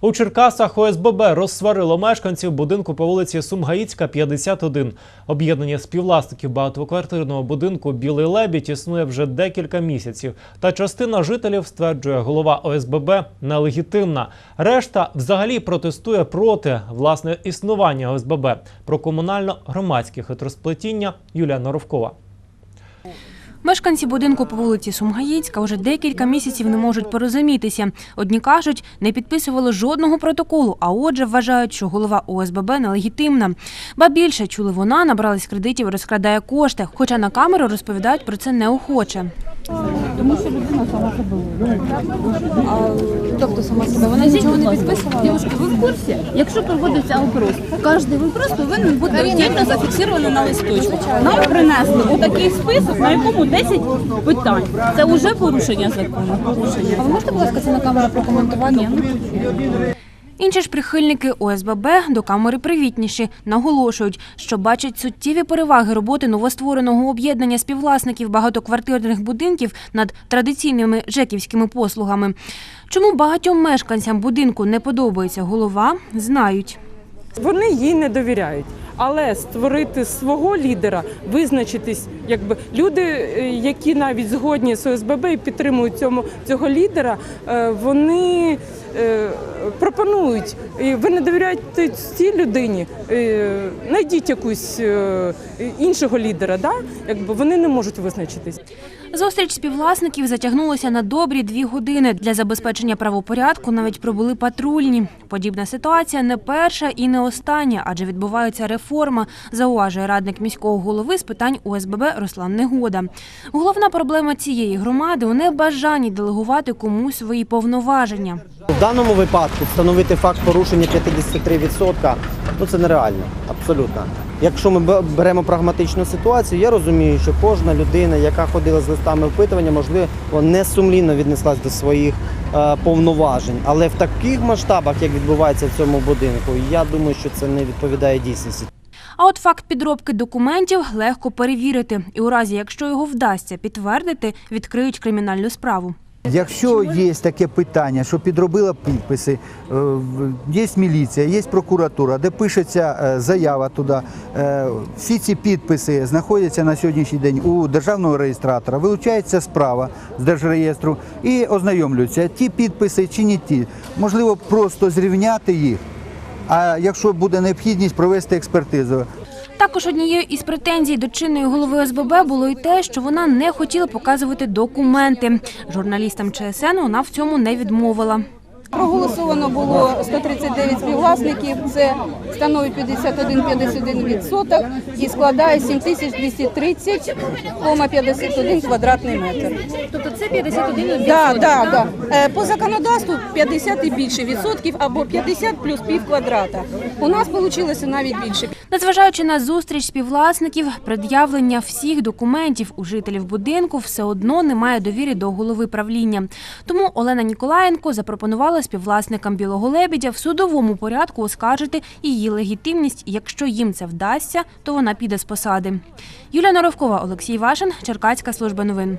У Черкасах ОСББ розсварило мешканців будинку по вулиці Сумгаїцька, 51. Об'єднання співвласників багатоквартирного будинку Білий лебідь існує вже декілька місяців. Та частина жителів стверджує, голова ОСББ нелегітимна. Решта взагалі протестує проти власне існування ОСББ. Про комунально-громадське хитросплетіння Юлія Норовкова. Мешканці будинку по вулиці Сумгаїцька вже декілька місяців не можуть порозумітися. Одні кажуть, не підписували жодного протоколу, а отже вважають, що голова ОСББ нелегітимна. Ба більше чули вона, набралась кредитів, розкрадає кошти. Хоча на камеру розповідають про це неохоче. Тобто сама себе вона нічого не підписувала. Дівчатки, ви в курсі? Якщо проводиться опрос, кожен вопрос повинен бути віддільно зафіксований на листочку. Нам принесли отакий список, на якому 10 питань. Це вже порушення закону. А ви можете, будь ласка, це на камеру прокоментувати? Ні, ну, Інші ж прихильники ОСББ до камери привітніші. Наголошують, що бачать суттєві переваги роботи новоствореного об'єднання співвласників багатоквартирних будинків над традиційними жеківськими послугами. Чому багатьом мешканцям будинку не подобається голова, знають. Вони їй не довіряють. Але створити свого лідера, визначитись, якби люди, е, які навіть згодні з ОСББ і підтримують цьому цього лідера, е, вони е, пропонують. Ви не довіряєте цій людині, е, знайдіть якусь е, іншого лідера. Да? Якби вони не можуть визначитись. Зустріч співвласників затягнулася на добрі дві години. Для забезпечення правопорядку навіть пробули патрульні. Подібна ситуація не перша і не остання, адже відбувається реформа, зауважує радник міського голови з питань ОСББ Руслан Негода. Головна проблема цієї громади у небажанні делегувати комусь свої повноваження. В даному випадку встановити факт порушення 53% ну це нереально, абсолютно. Якщо ми беремо прагматичну ситуацію, я розумію, що кожна людина, яка ходила з листами опитування, можливо, не сумлінно віднеслась до своїх е, повноважень. Але в таких масштабах, як відбувається в цьому будинку, я думаю, що це не відповідає дійсності. А от факт підробки документів легко перевірити. І у разі, якщо його вдасться підтвердити, відкриють кримінальну справу. Якщо є таке питання, що підробила підписи, е, є міліція, є прокуратура, де пишеться е, заява туди, е, всі ці підписи знаходяться на сьогоднішній день у державного реєстратора, вилучається справа з держреєстру і ознайомлюються, ті підписи чи не ті. Можливо, просто зрівняти їх, а якщо буде необхідність, провести експертизу. Також однією із претензій до чинної голови ОСББ було й те, що вона не хотіла показувати документи. Журналістам ЧСН вона в цьому не відмовила. Проголосовано було 139 співвласників, це становить 51,51% і складає 7230,51 квадратний метр. Тобто це 51 Да, да, да. Е, По законодавству 50 і більше відсотків або 50 плюс пів квадрата. У нас вийшло навіть більше. Незважаючи на зустріч співвласників, пред'явлення всіх документів у жителів будинку все одно немає довіри до голови правління. Тому Олена Ніколаєнко запропонувала співвласникам білого лебідя в судовому порядку оскаржити її легітимність. Якщо їм це вдасться, то вона піде з посади. Юлія Норовкова, Олексій Вашин, Черкаська служба новин.